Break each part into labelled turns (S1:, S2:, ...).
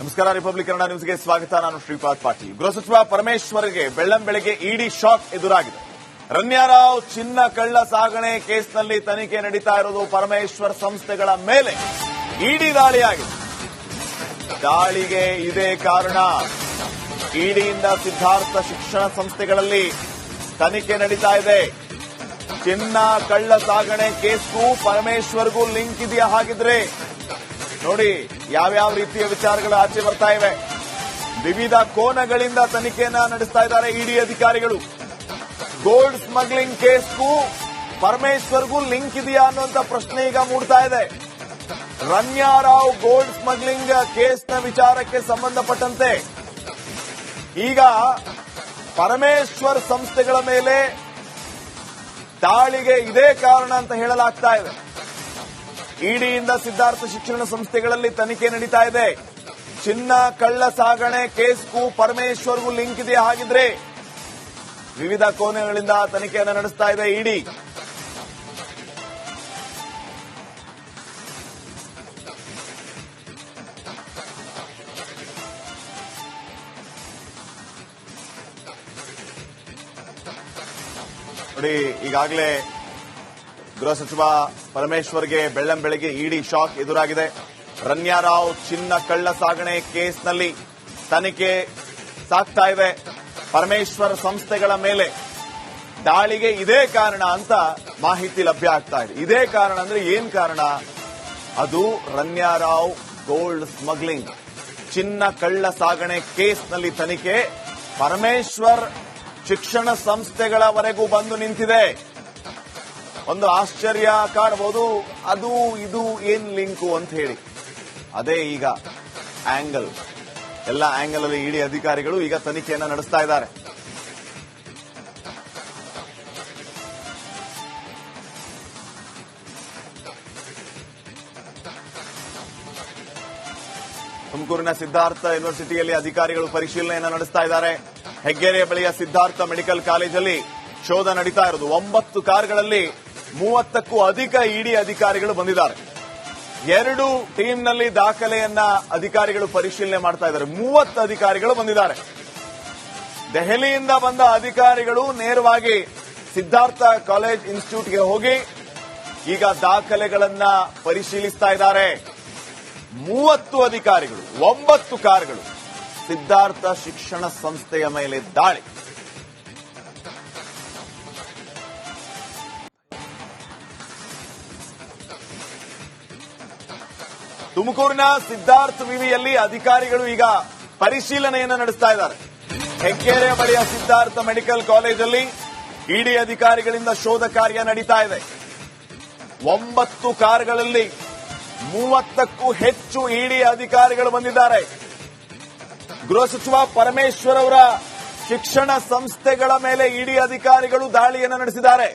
S1: ನಮಸ್ಕಾರ ರಿಪಬ್ಲಿಕ್ ಕನ್ನಡ ನ್ಯೂಸ್ಗೆ ಸ್ವಾಗತ. ನಾನು ಶ್ರೀಪಾದ್ ಪಾಟೀಲ್. ಗೃಹ ಸಚಿವ ಪರಮೇಶ್ವರ್ಗೆ ಬೆಳ್ಳಂ ಇಡಿ ಶಾಕ್ ಎದುರಾಗಿದೆ. ರಣ್ಯಾರಾವ್ ಚಿನ್ನ ಕಳ್ಳ ಸಾಗಣೆ ಕೇಸ್ನಲ್ಲಿ ತನಿಖೆ ನಡೀತಾ ಇರೋದು ಪರಮೇಶ್ವರ್ ಸಂಸ್ಥೆಗಳ ಮೇಲೆ. ಇಡಿ ದಾಳಿಯಾಗಿದೆ. ದಾಳಿಗೆ ಇದೇ ಕಾರಣ. ಇಡಿಯಿಂದ ಸಿದ್ಧಾರ್ಥ ಶಿಕ್ಷಣ ಸಂಸ್ಥೆಗಳಲ್ಲಿ ತನಿಖೆ ನಡೀತಾ ಇದೆ. ಚಿನ್ನ ಕಳ್ಳ ಸಾಗಣೆ ಕೇಸ್ಗೂ ಪರಮೇಶ್ವರ್ಗೂ ಲಿಂಕ್ ಇದೆಯಾ ಹಾಗಿದ್ರೆ ನೋಡಿ ಯಾವ್ಯಾವ ರೀತಿಯ ವಿಚಾರಗಳು ಆಚೆ ಬರ್ತಾ ಇವೆ. ವಿವಿಧ ಕೋನಗಳಿಂದ ತನಿಖೆಯನ್ನ ನಡೆಸ್ತಾ ಇದ್ದಾರೆ ಇಡಿ ಅಧಿಕಾರಿಗಳು. ಗೋಲ್ಡ್ ಸ್ಮಗ್ಲಿಂಗ್ ಕೇಸ್ಗೂ ಪರಮೇಶ್ವರ್ಗೂ ಲಿಂಕ್ ಇದೆಯಾ ಅನ್ನುವಂತ ಪ್ರಶ್ನೆ ಈಗ ಮೂಡ್ತಾ ಇದೆ. ರಮ್ಯಾರಾವ್ ಗೋಲ್ಡ್ ಸ್ಮಗ್ಲಿಂಗ್ ಕೇಸ್ನ ವಿಚಾರಕ್ಕೆ ಸಂಬಂಧಪಟ್ಟಂತೆ ಈಗ ಪರಮೇಶ್ವರ್ ಸಂಸ್ಥೆಗಳ ಮೇಲೆ ದಾಳಿಗೆ ಇದೇ ಕಾರಣ ಅಂತ ಹೇಳಲಾಗ್ತಾ ಇದೆ. ಇಡಿಯಿಂದ ಸಿದ್ಧಾರ್ಥ ಶಿಕ್ಷಣ ಸಂಸ್ಥೆಗಳಲ್ಲಿ ತನಿಖೆ ನಡೀತಾ ಇದೆ. ಚಿನ್ನ, ಕಳ್ಳ, ಸಾಗಣೆ ಕೇಸ್ಗೂ ಪರಮೇಶ್ವರ್ಗೂ ಲಿಂಕ್ ಇದೆಯಾ ಹಾಗಿದ್ರೆ ವಿವಿಧ ಕೋನಗಳಿಂದ ತನಿಖೆಯನ್ನು ನಡೆಸ್ತಾ ಇದೆ ಇಡಿ. ನೋಡಿ, ಈಗಾಗಲೇ ಗೃಹ ಸಚಿವ ಪರಮೇಶ್ವರ್ಗೆ ಬೆಳ್ಳಂ ಬೆಳಗ್ಗೆ ಇಡಿ ಶಾಕ್ ಎದುರಾಗಿದೆ. ರನ್ಯಾರಾವ್ ಚಿನ್ನ ಕಳ್ಳ ಸಾಗಣೆ ಕೇಸ್ನಲ್ಲಿ ತನಿಖೆ ಸಾಕ್ತಾ ಇದೆ. ಪರಮೇಶ್ವರ್ ಸಂಸ್ಥೆಗಳ ಮೇಲೆ ದಾಳಿಗೆ ಇದೇ ಕಾರಣ ಅಂತ ಮಾಹಿತಿ ಲಭ್ಯ ಆಗ್ತಾ ಇದೆ. ಇದೇ ಕಾರಣ ಅಂದ್ರೆ ಏನ್ ಕಾರಣ? ಅದು ರನ್ಯಾರಾವ್ ಗೋಲ್ಡ್ ಸ್ಮಗ್ಲಿಂಗ್. ಚಿನ್ನ ಕಳ್ಳ ಸಾಗಣೆ ಕೇಸ್ನಲ್ಲಿ ತನಿಖೆ. ಪರಮೇಶ್ವರ್ ಶಿಕ್ಷಣ ಸಂಸ್ಥೆಗಳವರೆಗೂ ಬಂದು ನಿಂತಿದೆ. ಒಂದು ಆಶ್ಚರ್ಯ ಕಾಣಬಹುದು. ಅದು, ಇದು, ಏನ್ ಲಿಂಕು ಅಂತ ಹೇಳಿ. ಅದೇ ಈಗ ಆಂಗಲ್ ಎಲ್ಲ ಆಂಗಲ್ ಅಲ್ಲಿ ಇಡಿ ಅಧಿಕಾರಿಗಳು ಈಗ ತನಿಖೆಯನ್ನು ನಡೆಸ್ತಾ ಇದ್ದಾರೆ. ತುಮಕೂರಿನ ಸಿದ್ಧಾರ್ಥ ಯೂನಿವರ್ಸಿಟಿಯಲ್ಲಿ ಅಧಿಕಾರಿಗಳು ಪರಿಶೀಲನೆಯನ್ನು ನಡೆಸ್ತಾ ಇದ್ದಾರೆ. ಹೆಗ್ಗೆರೆಯ ಬಳಿಯ ಸಿದ್ಧಾರ್ಥ ಮೆಡಿಕಲ್ ಕಾಲೇಜಲ್ಲಿ ಶೋಧ ನಡೀತಾ ಇರೋದು. ಒಂಬತ್ತು ಕಾರ್ಗಳಲ್ಲಿ ಮೂವತ್ತಕ್ಕೂ ಅಧಿಕ ಇಡಿ ಅಧಿಕಾರಿಗಳು ಬಂದಿದ್ದಾರೆ. ಎರಡು ಟೀಮ್ನಲ್ಲಿ ದಾಖಲೆಯನ್ನ ಅಧಿಕಾರಿಗಳು ಪರಿಶೀಲನೆ ಮಾಡ್ತಾ ಇದ್ದಾರೆ. ಮೂವತ್ತು ಅಧಿಕಾರಿಗಳು ಬಂದಿದ್ದಾರೆ. ದೆಹಲಿಯಿಂದ ಬಂದ ಅಧಿಕಾರಿಗಳು ನೇರವಾಗಿ ಸಿದ್ಧಾರ್ಥ ಕಾಲೇಜ್ ಇನ್ಸ್ಟಿಟ್ಯೂಟ್ಗೆ ಹೋಗಿ ಈಗ ದಾಖಲೆಗಳನ್ನ ಪರಿಶೀಲಿಸ್ತಾ ಇದ್ದಾರೆ. ಮೂವತ್ತು ಅಧಿಕಾರಿಗಳು, ಒಂಬತ್ತು ಕಾರ್ಗಳು ಸಿದ್ಧಾರ್ಥ ಶಿಕ್ಷಣ ಸಂಸ್ಥೆಯ ಮೇಲೆ ದಾಳಿ. ತುಮಕೂರಿನ ಸಿದ್ಧಾರ್ಥ ವಿವಿಯಲ್ಲಿ ಅಧಿಕಾರಿಗಳು ಈಗ ಪರಿಶೀಲನೆಯನ್ನು ನಡೆಸ್ತಾ ಇದ್ದಾರೆ. ಹೆಗ್ಗೆರೆ ಬಳಿಯ ಸಿದ್ಧಾರ್ಥ ಮೆಡಿಕಲ್ ಕಾಲೇಜಲ್ಲಿ ಇಡಿ ಅಧಿಕಾರಿಗಳಿಂದ ಶೋಧ ಕಾರ್ಯ ನಡೀತಾ ಇದೆ. ಒಂಬತ್ತು ಕಾರ್ಗಳಲ್ಲಿ ಮೂವತ್ತಕ್ಕೂ ಹೆಚ್ಚು ಇಡಿ ಅಧಿಕಾರಿಗಳು ಬಂದಿದ್ದಾರೆ. ಗೃಹ ಸಚಿವ ಪರಮೇಶ್ವರ್ ಅವರ ಶಿಕ್ಷಣ ಸಂಸ್ಥೆಗಳ ಮೇಲೆ ಇಡಿ ಅಧಿಕಾರಿಗಳು ದಾಳಿಯನ್ನು ನಡೆಸಿದ್ದಾರೆ.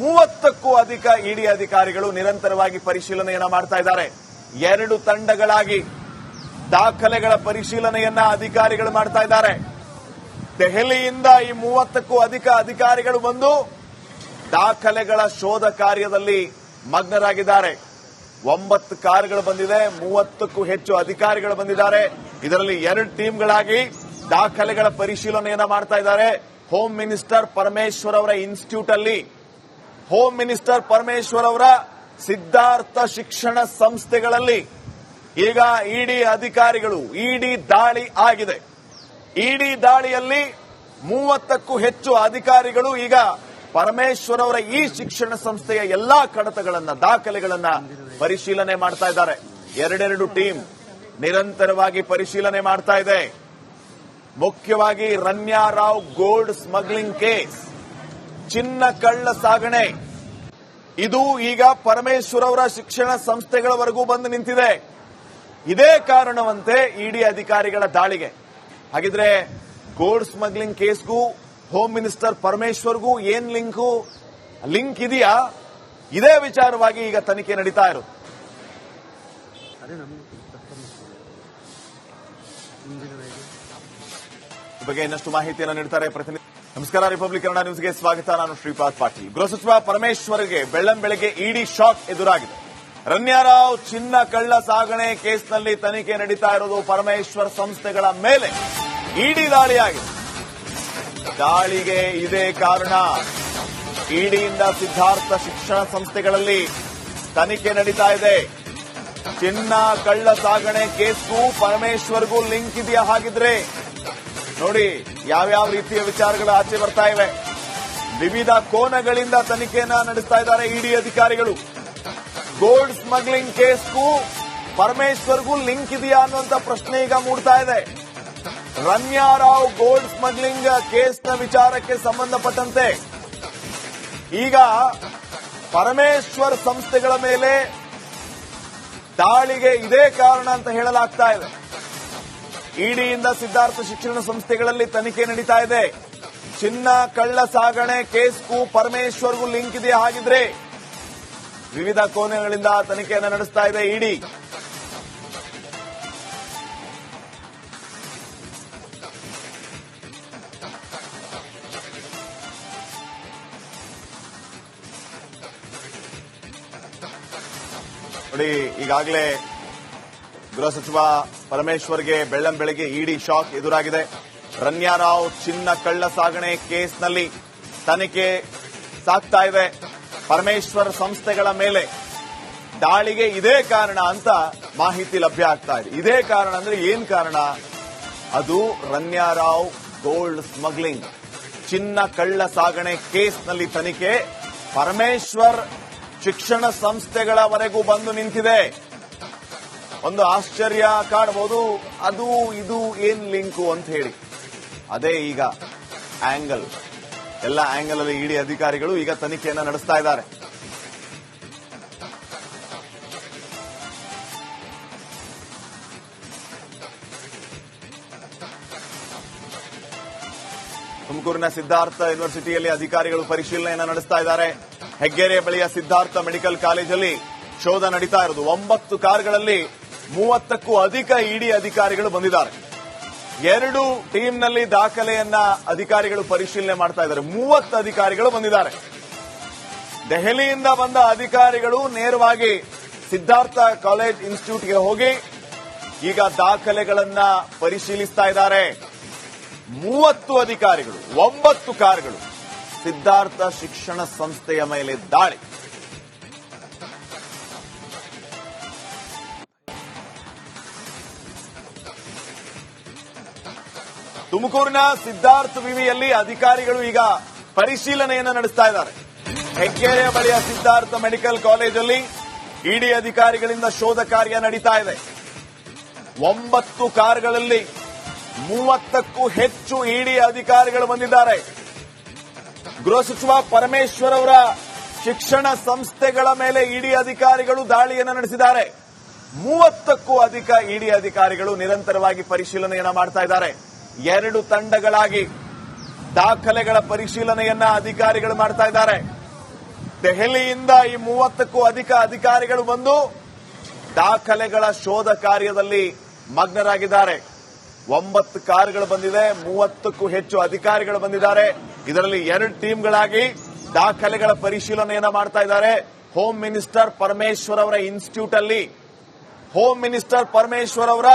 S1: ಮೂವತ್ತಕ್ಕೂ ಅಧಿಕ ಇಡಿ ಅಧಿಕಾರಿಗಳು ನಿರಂತರವಾಗಿ ಪರಿಶೀಲನೆಯನ್ನು ಮಾಡ್ತಾ ಇದ್ದಾರೆ. ಎರಡು ತಂಡಗಳಾಗಿ ದಾಖಲೆಗಳ ಪರಿಶೀಲನೆಯನ್ನ ಅಧಿಕಾರಿಗಳು ಮಾಡ್ತಾ ಇದ್ದಾರೆ. ದೆಹಲಿಯಿಂದ ಈ ಮೂವತ್ತಕ್ಕೂ ಅಧಿಕ ಅಧಿಕಾರಿಗಳು ಬಂದು ದಾಖಲೆಗಳ ಶೋಧ ಕಾರ್ಯದಲ್ಲಿ ಮಗ್ನರಾಗಿದ್ದಾರೆ. ಒಂಬತ್ತು ಕಾರುಗಳು ಬಂದಿದೆ, ಮೂವತ್ತಕ್ಕೂ ಹೆಚ್ಚು ಅಧಿಕಾರಿಗಳು ಬಂದಿದ್ದಾರೆ. ಇದರಲ್ಲಿ ಎರಡು ಟೀಮ್ಗಳಾಗಿ ದಾಖಲೆಗಳ ಪರಿಶೀಲನೆಯನ್ನ ಮಾಡ್ತಾ ಇದ್ದಾರೆ. ಹೋಮ್ ಮಿನಿಸ್ಟರ್ ಪರಮೇಶ್ವರ್ ಅವರ ಇನ್ಸ್ಟಿಟ್ಯೂಟ್ ಅಲ್ಲಿ ಹೋಮ್ ಮಿನಿಸ್ಟರ್ ಪರಮೇಶ್ವರ್ ಅವರ ಸಿದ್ಧಾರ್ಥ ಶಿಕ್ಷಣ ಸಂಸ್ಥೆಗಳಲ್ಲಿ ಈಗ ಇಡಿ ಅಧಿಕಾರಿಗಳು, ಇಡಿ ದಾಳಿ ಆಗಿದೆ. ಇಡಿ ದಾಳಿಯಲ್ಲಿ ಮೂವತ್ತಕ್ಕೂ ಹೆಚ್ಚು ಅಧಿಕಾರಿಗಳು ಈಗ ಪರಮೇಶ್ವರ್ ಅವರ ಈ ಶಿಕ್ಷಣ ಸಂಸ್ಥೆಯ ಎಲ್ಲಾ ಕಡತಗಳನ್ನ, ದಾಖಲೆಗಳನ್ನ ಪರಿಶೀಲನೆ ಮಾಡ್ತಾ ಇದ್ದಾರೆ. ಎರಡೆರಡು ಟೀಮ್ ನಿರಂತರವಾಗಿ ಪರಿಶೀಲನೆ ಮಾಡ್ತಾ ಇದೆ. ಮುಖ್ಯವಾಗಿ ರನ್ಯಾರಾವ್ ಗೋಲ್ಡ್ ಸ್ಮಗ್ಲಿಂಗ್ ಕೇಸ್. ಚಿನ್ನ ಕಳ್ಳ ಸಾಗಣೆ. ಇದು ಈಗ ಪರಮೇಶ್ವರ ಅವರ ಶಿಕ್ಷಣ ಸಂಸ್ಥೆಗಳವರೆಗೂ ಬಂದು ನಿಂತಿದೆ. ಇದೇ ಕಾರಣವಂತೆ ಇಡಿ ಅಧಿಕಾರಿಗಳ ದಾಳಿಗೆ. ಹಾಗಿದ್ರೆ ಗೋಲ್ಡ್ ಸ್ಮಗ್ಲಿಂಗ್ ಕೇಸ್ಗೂ ಹೋಮ್ ಮಿನಿಸ್ಟರ್ ಪರಮೇಶ್ವರ್ಗೂ ಏನ್ ಲಿಂಕು? ಲಿಂಕ್ ಇದೆಯಾ? ಇದೇ ವಿಚಾರವಾಗಿ ಈಗ ತನಿಖೆ ನಡೀತಾ ಇರೋದು. ಈ ಬಗ್ಗೆ ಇನ್ನಷ್ಟು ಮಾಹಿತಿಯನ್ನು ನೀಡ್ತಾರೆ ಪ್ರತಿನಿಧಿ ನಮಸ್ಕಾರ ರಿಪಬ್ಲಿಕ್ ಕನ್ನಡ ನ್ಯೂಸ್ಗೆ ಸ್ವಾಗತ. ನಾನು ಶ್ರೀಪಾದ್ ಪಾಟೀಲ್. ಗೃಹ ಸಚಿವ ಪರಮೇಶ್ವರ್ಗೆ ಬೆಳ್ಳಂ ಬೆಳಗ್ಗೆ ಇಡಿ ಶಾಕ್ ಎದುರಾಗಿದೆ. ರನ್ಯಾರಾವ್ ಚಿನ್ನ ಕಳ್ಳ ಸಾಗಣೆ ಕೇಸ್ನಲ್ಲಿ ತನಿಖೆ ನಡೀತಾ ಇರೋದು ಪರಮೇಶ್ವರ್ ಸಂಸ್ಥೆಗಳ ಮೇಲೆ. ಇಡಿ ದಾಳಿಯಾಗಿದೆ. ದಾಳಿಗೆ ಇದೇ ಕಾರಣ. ಇಡಿಯಿಂದ ಸಿದ್ಧಾರ್ಥ ಶಿಕ್ಷಣ ಸಂಸ್ಥೆಗಳಲ್ಲಿ ತನಿಖೆ ನಡೀತಾ ಇದೆ. ಚಿನ್ನ ಕಳ್ಳ ಸಾಗಣೆ ಕೇಸ್ಗೂ ಪರಮೇಶ್ವರ್ಗೂ ಲಿಂಕ್ ಇದೆಯಾ ಹಾಗಿದ್ರೆ? ನೋಡಿ, ಯಾವ್ಯಾವ ರೀತಿಯ ವಿಚಾರಗಳು ಆಚೆ ಬರ್ತಾ ಇವೆ? ವಿವಿಧ ಕೋನಗಳಿಂದ ತನಿಖೆಯನ್ನ ನಡೆಸ್ತಾ ಇದ್ದಾರೆ ಇಡಿ ಅಧಿಕಾರಿಗಳು. ಗೋಲ್ಡ್ ಸ್ಮಗ್ಲಿಂಗ್ ಕೇಸ್ಗೂ ಪರಮೇಶ್ವರ್ಗೂ ಲಿಂಕ್ ಇದೆಯಾ ಅನ್ನುವಂತ ಪ್ರಶ್ನೆ ಈಗ ಮೂಡ್ತಾ ಇದೆ. ರಮ್ಯಾರಾವ್ ಗೋಲ್ಡ್ ಸ್ಮಗ್ಲಿಂಗ್ ಕೇಸ್ನ ವಿಚಾರಕ್ಕೆ ಸಂಬಂಧಪಟ್ಟಂತೆ ಈಗ ಪರಮೇಶ್ವರ್ ಸಂಸ್ಥೆಗಳ ಮೇಲೆ ದಾಳಿಗೆ ಇದೇ ಕಾರಣ ಅಂತ ಹೇಳಲಾಗ್ತಾ ಇದೆ. ಇಡಿಯಿಂದ ಸಿದ್ಧಾರ್ಥ ಶಿಕ್ಷಣ ಸಂಸ್ಥೆಗಳಲ್ಲಿ ತನಿಖೆ ನಡೀತಾ ಇದೆ. ಚಿನ್ನ, ಕಳ್ಳ, ಸಾಗಣೆ ಕೇಸ್ಗೂ ಪರಮೇಶ್ವರ್ಗೂ ಲಿಂಕ್ ಇದೆ ಹಾಗಿದ್ರೆ? ವಿವಿಧ ಕೋನಗಳಿಂದ ತನಿಖೆಯನ್ನು ನಡೆಸ್ತಾ ಇದೆ ಇಡಿ. ನೋಡಿ, ಈಗಾಗಲೇ ಗೃಹ ಸಚಿವ ಪರಮೇಶ್ವರ್ಗೆ ಬೆಳ್ಳಂ ಬೆಳಗ್ಗೆ ಇಡಿ ಶಾಕ್ ಎದುರಾಗಿದೆ. ರನ್ಯಾರಾವ್ ಚಿನ್ನ ಕಳ್ಳ ಸಾಗಣೆ ಕೇಸ್ನಲ್ಲಿ ತನಿಖೆ ಸಾಕ್ತಾ ಇದೆ. ಪರಮೇಶ್ವರ್ ಸಂಸ್ಥೆಗಳ ಮೇಲೆ ದಾಳಿಗೆ ಇದೇ ಕಾರಣ ಅಂತ ಮಾಹಿತಿ ಲಭ್ಯ ಆಗ್ತಾ ಇದೆ. ಇದೇ ಕಾರಣ ಅಂದ್ರೆ ಏನ್ ಕಾರಣ? ಅದು ರನ್ಯಾರಾವ್ ಗೋಲ್ಡ್ ಸ್ಮಗ್ಲಿಂಗ್. ಚಿನ್ನ ಕಳ್ಳ ಸಾಗಣೆ ಕೇಸ್ನಲ್ಲಿ ತನಿಖೆ. ಪರಮೇಶ್ವರ್ ಶಿಕ್ಷಣ ಸಂಸ್ಥೆಗಳವರೆಗೂ ಬಂದು ನಿಂತಿದೆ. ಒಂದು ಆಶ್ಚರ್ಯ ಕಾಣಬಹುದು. ಅದು, ಇದು ಏನ್ ಲಿಂಕು ಅಂತ ಹೇಳಿ. ಅದೇ ಈಗ ಆಂಗಲ್. ಎಲ್ಲ ಆಂಗಲ್ ಅಲ್ಲಿ ಇಡಿ ಅಧಿಕಾರಿಗಳು ಈಗ ತನಿಖೆಯನ್ನ ನಡೆಸ್ತಾ ಇದ್ದಾರೆ. ತುಮಕೂರಿನ ಸಿದ್ಧಾರ್ಥ ಯೂನಿವರ್ಸಿಟಿಯಲ್ಲಿ ಅಧಿಕಾರಿಗಳು ಪರಿಶೀಲನೆಯನ್ನು ನಡೆಸ್ತಾ ಇದ್ದಾರೆ. ಹೆಗ್ಗೆರೆ ಬಳಿಯ ಸಿದ್ಧಾರ್ಥ ಮೆಡಿಕಲ್ ಕಾಲೇಜಲ್ಲಿ ಶೋಧ ನಡೀತಾ ಇರೋದು ಒಂಬತ್ತು ಕಾರ್ಗಳಲ್ಲಿ ಮೂವತ್ತಕ್ಕೂ ಅಧಿಕ ಇಡಿ ಅಧಿಕಾರಿಗಳು ಬಂದಿದ್ದಾರೆ. ಎರಡು ಟೀಮ್ನಲ್ಲಿ ದಾಖಲೆಯನ್ನ ಅಧಿಕಾರಿಗಳು ಪರಿಶೀಲನೆ ಮಾಡ್ತಾ ಇದ್ದಾರೆ. ಮೂವತ್ತು ಅಧಿಕಾರಿಗಳು ಬಂದಿದ್ದಾರೆ. ದೆಹಲಿಯಿಂದ ಬಂದ ಅಧಿಕಾರಿಗಳು ನೇರವಾಗಿ ಸಿದ್ಧಾರ್ಥ ಕಾಲೇಜ್ ಇನ್ಸ್ಟಿಟ್ಯೂಟ್ಗೆ ಹೋಗಿ ಈಗ ದಾಖಲೆಗಳನ್ನ ಪರಿಶೀಲಿಸ್ತಾ ಇದ್ದಾರೆ. ಮೂವತ್ತು ಅಧಿಕಾರಿಗಳು, ಒಂಬತ್ತು ಕಾರ್ಗಳು ಸಿದ್ಧಾರ್ಥ ಶಿಕ್ಷಣ ಸಂಸ್ಥೆಯ ಮೇಲೆ ದಾಳಿ. ತುಮಕೂರಿನ ಸಿದ್ಧಾರ್ಥ ವಿವಿಯಲ್ಲಿ ಅಧಿಕಾರಿಗಳು ಈಗ ಪರಿಶೀಲನೆಯನ್ನು ನಡೆಸ್ತಾ ಇದ್ದಾರೆ. ಹೆಗ್ಗೆರೆಯ ಬಳಿಯ ಸಿದ್ಧಾರ್ಥ ಮೆಡಿಕಲ್ ಕಾಲೇಜಲ್ಲಿ ಇಡಿ ಅಧಿಕಾರಿಗಳಿಂದ ಶೋಧ ಕಾರ್ಯ ನಡೀತಾ ಇದೆ. ಒಂಬತ್ತು ಕಾರ್ಗಳಲ್ಲಿ ಮೂವತ್ತಕ್ಕೂ ಹೆಚ್ಚು ಇಡಿ ಅಧಿಕಾರಿಗಳು ಬಂದಿದ್ದಾರೆ. ಗೃಹ ಸಚಿವ ಪರಮೇಶ್ವರ್ ಅವರ ಶಿಕ್ಷಣ ಸಂಸ್ಥೆಗಳ ಮೇಲೆ ಇಡಿ ಅಧಿಕಾರಿಗಳು ದಾಳಿಯನ್ನು ನಡೆಸಿದ್ದಾರೆ. ಮೂವತ್ತಕ್ಕೂ ಅಧಿಕ ಇಡಿ ಅಧಿಕಾರಿಗಳು ನಿರಂತರವಾಗಿ ಪರಿಶೀಲನೆಯನ್ನು ಮಾಡ್ತಾ ಇದ್ದಾರೆ. ಎರಡು ತಂಡಗಳಾಗಿ ದಾಖಲೆಗಳ ಪರಿಶೀಲನೆಯನ್ನ ಅಧಿಕಾರಿಗಳು ಮಾಡ್ತಾ ಇದ್ದಾರೆ. ದೆಹಲಿಯಿಂದ ಈ ಮೂವತ್ತಕ್ಕೂ ಅಧಿಕ ಅಧಿಕಾರಿಗಳು ಬಂದು ದಾಖಲೆಗಳ ಶೋಧ ಕಾರ್ಯದಲ್ಲಿ ಮಗ್ನರಾಗಿದ್ದಾರೆ. ಒಂಬತ್ತು ಕಾರುಗಳು ಬಂದಿದೆ, ಮೂವತ್ತಕ್ಕೂ ಹೆಚ್ಚು ಅಧಿಕಾರಿಗಳು ಬಂದಿದ್ದಾರೆ. ಇದರಲ್ಲಿ ಎರಡು ಟೀಮ್ಗಳಾಗಿ ದಾಖಲೆಗಳ ಪರಿಶೀಲನೆಯನ್ನ ಮಾಡ್ತಾ ಇದ್ದಾರೆ. ಹೋಮ್ ಮಿನಿಸ್ಟರ್ ಪರಮೇಶ್ವರ್ ಅವರ ಇನ್ಸ್ಟಿಟ್ಯೂಟ್ ಅಲ್ಲಿ ಹೋಮ್ ಮಿನಿಸ್ಟರ್ ಪರಮೇಶ್ವರ್ ಅವರ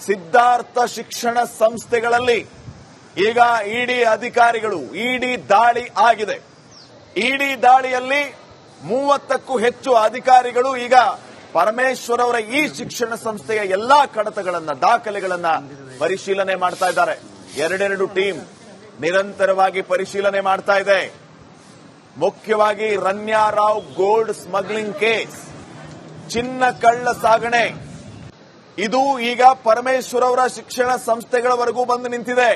S1: ಸಿದ್ಧಾರ್ಥ ಶಿಕ್ಷಣ ಸಂಸ್ಥೆಗಳಲ್ಲಿ ಈಗ ಇಡಿ ಅಧಿಕಾರಿಗಳು, ಇಡಿ ದಾಳಿ ಆಗಿದೆ. ಇಡಿ ದಾಳಿಯಲ್ಲಿ ಮೂವತ್ತಕ್ಕೂ ಹೆಚ್ಚು ಅಧಿಕಾರಿಗಳು ಈಗ ಪರಮೇಶ್ವರ್ ಅವರ ಈ ಶಿಕ್ಷಣ ಸಂಸ್ಥೆಯ ಎಲ್ಲಾ ಕಡತಗಳನ್ನ, ದಾಖಲೆಗಳನ್ನ ಪರಿಶೀಲನೆ ಮಾಡ್ತಾ ಇದ್ದಾರೆ. ಎರಡೆರಡು ಟೀಮ್ ನಿರಂತರವಾಗಿ ಪರಿಶೀಲನೆ ಮಾಡ್ತಾ ಇದೆ. ಮುಖ್ಯವಾಗಿ ರನ್ಯಾರಾವ್ ಗೋಲ್ಡ್ ಸ್ಮಗ್ಲಿಂಗ್ ಕೇಸ್, ಚಿನ್ನ ಕಳ್ಳ ಸಾಗಣೆ. ಇದು ಈಗ ಪರಮೇಶ್ವರ್ ಅವರ ಶಿಕ್ಷಣ ಸಂಸ್ಥೆಗಳವರೆಗೂ ಬಂದು ನಿಂತಿದೆ.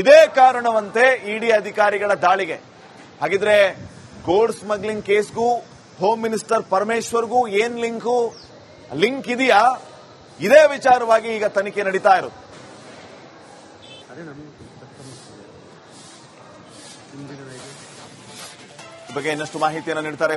S1: ಇದೇ ಕಾರಣವಂತೆ ಇಡಿ ಅಧಿಕಾರಿಗಳ ದಾಳಿಗೆ. ಹಾಗಿದ್ರೆ ಗೋಲ್ಡ್ ಸ್ಮಗ್ಲಿಂಗ್ ಕೇಸ್ಗೂ, ಹೋಮ್ ಮಿನಿಸ್ಟರ್ ಪರಮೇಶ್ವರ್ಗೂ ಏನ್ ಲಿಂಕು, ಲಿಂಕ್ ಇದೆಯಾ? ಇದೇ ವಿಚಾರವಾಗಿ ಈಗ ತನಿಖೆ ನಡೀತಾ ಇರುತ್ತೆ ಬಗ್ಗೆ ಇನ್ನಷ್ಟು ಮಾಹಿತಿಯನ್ನು ನೀಡ್ತಾರೆ